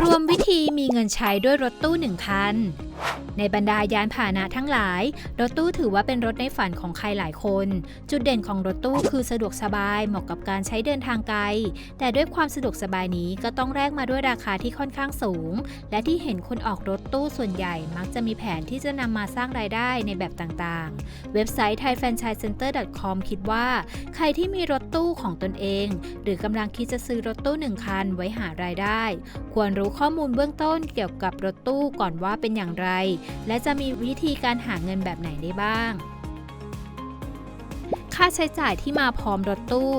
รวมวิธีมีเงินใช้ด้วยรถตู้หนึ่งคันในบรรดายานพาหนะทั้งหลาย รถตู้ถือว่าเป็นรถในฝันของใครหลายคน จุดเด่นของรถตู้คือสะดวกสบายเหมาะกับการใช้เดินทางไกล แต่ด้วยความสะดวกสบายนี้ก็ต้องแลกมาด้วยราคาที่ค่อนข้างสูง และที่เห็นคนออกรถตู้ส่วนใหญ่ มักจะมีแผนที่จะนำมาสร้างรายได้ในแบบต่างๆ เว็บไซต์ thaifranchisecenter.com คิดว่า ใครที่มีรถตู้ของตนเอง หรือกำลังคิดจะซื้อรถตู้หนึ่งคันไว้หารายได้ ควรรู้ข้อมูลเบื้องต้นเกี่ยวกับรถตู้ก่อนว่าเป็นอย่างไรและจะมีวิธีการหาเงินแบบไหนได้บ้าง ค่าใช้จ่ายที่มาพร้อมรถตู้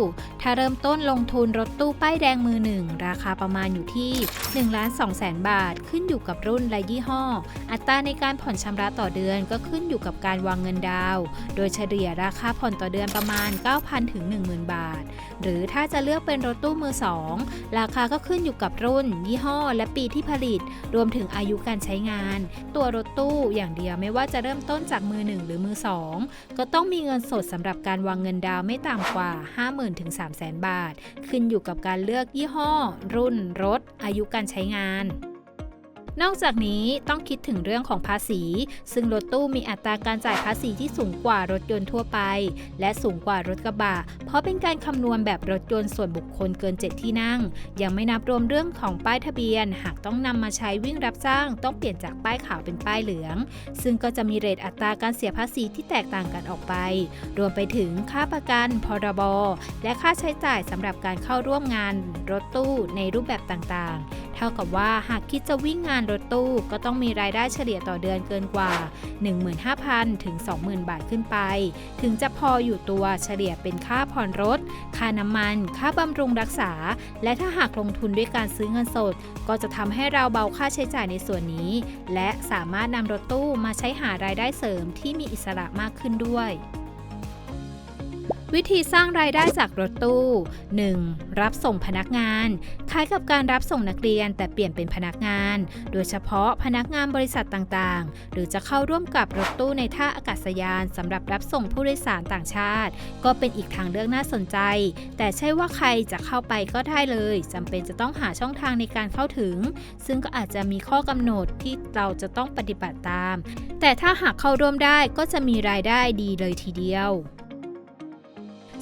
ถ้าเริ่มต้นลงทุนรถตู้ป้ายแดงมือหนึ่งราคาประมาณอยู่ที่1ล้าน2แสนบาท ขึ้นอยู่กับรุ่นและยี่ห้อ อัตราในการผ่อนชำระต่อเดือนก็ขึ้นอยู่กับการวางเงินดาว โดยเฉลี่ยราคาผ่อนต่อเดือนประมาณ 9,000 ถึง 10,000 บาท หรือถ้าจะเลือกเป็นรถตู้มือ2ราคาก็ขึ้นอยู่กับรุ่น ยี่ห้อ และปีที่ผลิต รวมถึงอายุการใช้งาน ตัวรถตู้อย่างเดียวไม่ว่าจะเริ่มต้นจากมือ1หรือมือ2ก็ต้องมีเงินสดสำหรับการวางเงินดาวไม่ต่ำกว่า 50,000ถึง300,000 บาท ขึ้นอยู่กับการเลือกยี่ห้อ รุ่นรถ อายุการใช้งาน นอกจากนี้ต้องคิดถึงเรื่องของภาษี ซึ่งรถตู้มีอัตราการจ่ายภาษีที่สูงกว่ารถยนต์ทั่วไป และสูงกว่ารถกระบะ เพราะเป็นการคำนวณแบบรถยนต์ส่วนบุคคลเกิน 7 ที่นั่ง ยังไม่นับรวมเรื่องของป้ายทะเบียน หากต้องนำมาใช้วิ่งรับจ้าง ต้องเปลี่ยนจากป้ายขาวเป็นป้ายเหลือง ซึ่งก็จะมีเรทอัตราการเสียภาษีที่แตกต่างกันออกไป รวมไปถึงค่าประกัน พรบ และค่าใช้จ่ายสำหรับการเข้าร่วมงาน รถตู้ในรูปแบบต่างๆ เท่ากับว่าหากคิดจะวิ่งงานรถตู้ก็ต้องมีรายได้เฉลี่ยต่อเดือนเกินกว่า 15,000 ถึง 20,000 บาทขึ้นไป ถึงจะพออยู่ตัวเฉลี่ยเป็นค่าผ่อนรถ ค่าน้ำมัน ค่าบำรุงรักษา และถ้าหากลงทุนด้วยการซื้อเงินสด ก็จะทำให้เราเบาค่าใช้จ่ายในส่วนนี้ และสามารถนำรถตู้มาใช้หารายได้เสริมที่มีอิสระมากขึ้นด้วย วิธีสร้างรายได้จากรถตู้ 1. รับส่งพนักงาน คล้ายกับการรับส่งนักเรียนแต่เปลี่ยนเป็นพนักงาน โดยเฉพาะพนักงานบริษัทต่างๆ หรือจะเข้าร่วมกับรถตู้ในท่าอากาศยานสำหรับรับส่งผู้โดยสารต่างชาติ ก็เป็นอีกทางเลือกน่าสนใจ แต่ใช่ว่าใครจะเข้าไปก็ได้เลยจำเป็นจะต้องหาช่องทางในการเข้าถึง ซึ่งก็อาจจะมีข้อกำหนดที่เราจะต้องปฏิบัติตาม แต่ถ้าหากเข้าร่วมได้ก็จะมีรายได้ดีเลยทีเดียว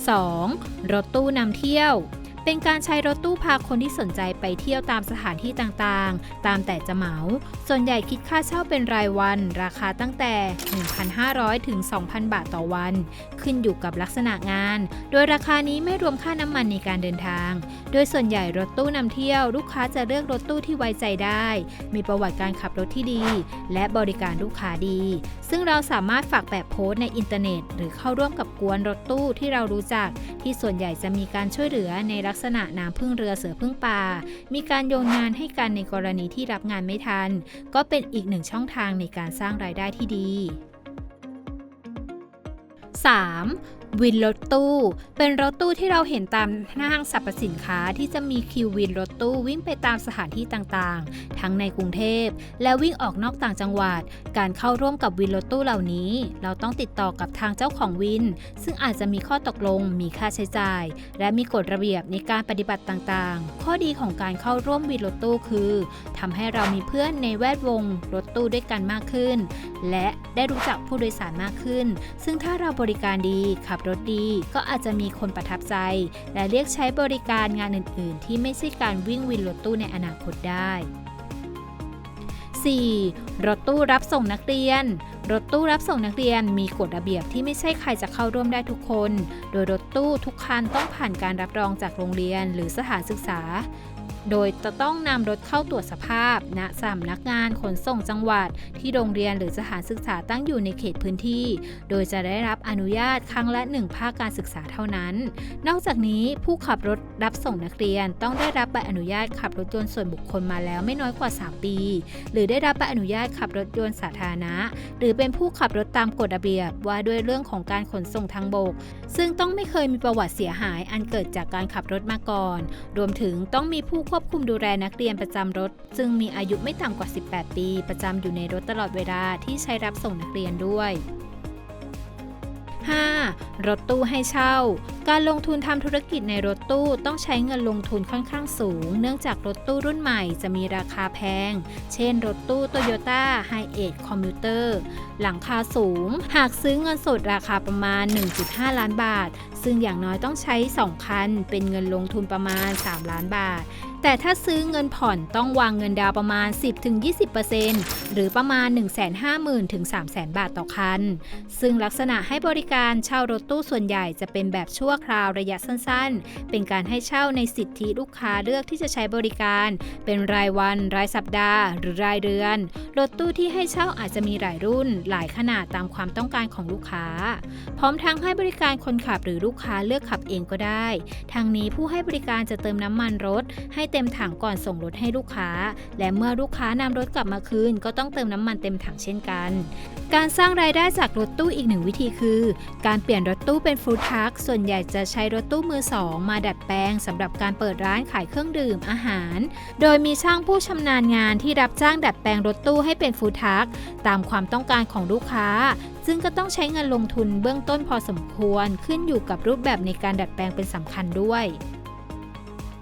2. รถตู้นำเที่ยว เป็นการใช้รถตู้พาคนที่สนใจไปเที่ยวตามสถานที่ต่างๆ ตามแต่จะเหมา ส่วนใหญ่คิดค่าเช่าเป็นรายวัน ราคาตั้งแต่ 1,500 ถึง 2,000 บาทต่อวัน ขึ้นอยู่กับลักษณะงาน โดยราคานี้ไม่รวมค่าน้ำมันในการเดินทาง โดยส่วนใหญ่รถตู้นำเที่ยว ลูกค้าจะเลือกรถตู้ที่ไว้ใจได้ มีประวัติการขับรถที่ดี และบริการลูกค้าดี ซึ่งเราสามารถฝากแบบโพสต์ในอินเทอร์เน็ต หรือเข้าร่วมกับกวนรถตู้ที่เรารู้จัก ที่ส่วนใหญ่จะมีการช่วยเหลือในลัักษณะน้ำพึ่งเรือเสือพึ่งป่า มีการโยงงานให้กันในกรณีที่รับงานไม่ทัน ก็เป็นอีกหนึ่งช่องทางในการสร้างรายได้ที่ดี 3. วินรถตู้ เป็นรถตู้ที่เราเห็นตามห้างสรรพสินค้าที่จะมีคิววินรถตู้วิ่งไปตามสถานที่ต่างๆ ทั้งในกรุงเทพ และวิ่งออกนอกต่างจังหวัด การเข้าร่วมกับวินรถตู้เหล่านี้ เราต้องติดต่อกับทางเจ้าของวิน ซึ่งอาจจะมีข้อตกลง มีค่าใช้จ่าย และมีกฎระเบียบในการปฏิบัติต่างๆ ข้อดีของการเข้าร่วมวินรถตู้คือทำให้เรามีเพื่อนในแวดวงรถตู้ด้วยกันมากขึ้น และได้รู้จักผู้โดยสารมากขึ้น ซึ่งถ้าเราบริการดีขับรถดี ก็อาจจะมีคนประทับใจ และเรียกใช้บริการงานอื่น ๆ ที่ไม่ใช่การวิ่งวินรถตู้ในอนาคตได้ 4. รถตู้รับส่งนักเรียน รถตู้รับส่งนักเรียนมีกฎระเบียบที่ไม่ใช่ใครจะเข้าร่วมได้ทุกคน โดยรถตู้ทุกคันต้องผ่านการรับรองจากโรงเรียนหรือสถานศึกษา โดยจะต้องนำรถเข้าตรวจสภาพ ณสำนักงานขนส่งจังหวัด ที่โรงเรียนหรือสถานศึกษาตั้งอยู่ในเขตพื้นที่ โดยจะได้รับอนุญาตครั้งละหนึ่งภาคการศึกษาเท่านั้น นอกจากนี้ผู้ขับรถรับส่งนักเรียนต้องได้รับใบอนุญาตขับรถยนต์ส่วนบุคคลมาแล้วไม่น้อยกว่า 3 ปี หรือได้รับใบอนุญาตขับรถยนต์สาธารณะ หรือเป็นผู้ขับรถตามกฎระเบียบว่าด้วยเรื่องของการขนส่งทางบก ซึ่งต้องไม่เคยมีประวัติเสียหายอันเกิดจากการขับรถมาก่อน รวมถึงต้องมีผู้ควบคุมดูแลนักเรียนประจำรถ ซึ่งมีอายุไม่ต่ำกว่า 18 ปี ประจำอยู่ในรถตลอดเวลาที่ใช้รับส่งนักเรียนด้วย 5. รถตู้ให้เช่า การลงทุนทำธุรกิจในรถตู้ต้องใช้เงินลงทุนค่อนข้างสูง เนื่องจากรถตู้รุ่นใหม่จะมีราคาแพง เช่น รถตู้ Toyota Hi-Ace Commuter หลังคาสูง หากซื้อเงินสดราคาประมาณ 1.5 ล้านบาท ซึ่งอย่างน้อยต้องใช้ 2 คัน เป็นเงินลงทุนประมาณ 3 ล้านบาท แต่ถ้าซื้อเงินผ่อนต้องวางเงินดาวประมาณ 10-20%หรือประมาณ 150,000ถึง300,000 บาทต่อคัน ซึ่งลักษณะให้บริการเช่ารถตู้ส่วนใหญ่จะเป็นแบบชั่วคราวระยะสั้นๆ เป็นการให้เช่าในสิทธิลูกค้าเลือกที่จะใช้บริการ เป็นรายวัน รายสัปดาห์ หรือรายเดือน รถตู้ที่ให้เช่าอาจจะมีหลายรุ่น หลายขนาดตามความต้องการของลูกค้า พร้อมทั้งให้บริการคนขับหรือลูกค้าเลือกขับเองก็ได้ ทางนี้ผู้ให้บริการจะเติมน้ำมันรถ ให้เต็มถังก่อนส่งรถให้ลูกค้า และเมื่อลูกค้านำรถกลับมาคืน ก็ต้องเติมน้ำมันเต็มถังเช่นกันการสร้างรายได้จากรถตู้อีกหนึ่งวิธีคือ การเปลี่ยนรถตู้เป็นฟู้ดทรัคส่วนใหญ่จะใช้รถตู้มือสองมาดัดแปลงสำหรับการเปิดร้านขายเครื่องดื่มอาหาร โดยมีช่างผู้ชำนาญงานที่รับจ้างดัดแปลงรถตู้ให้เป็นฟูทรัก ตามความต้องการของลูกค้า ซึ่งก็ต้องใช้เงินลงทุนเบื้องต้นพอสมควร ขึ้นอยู่กับรูปแบบในการดัดแปลงเป็นสำคัญด้วย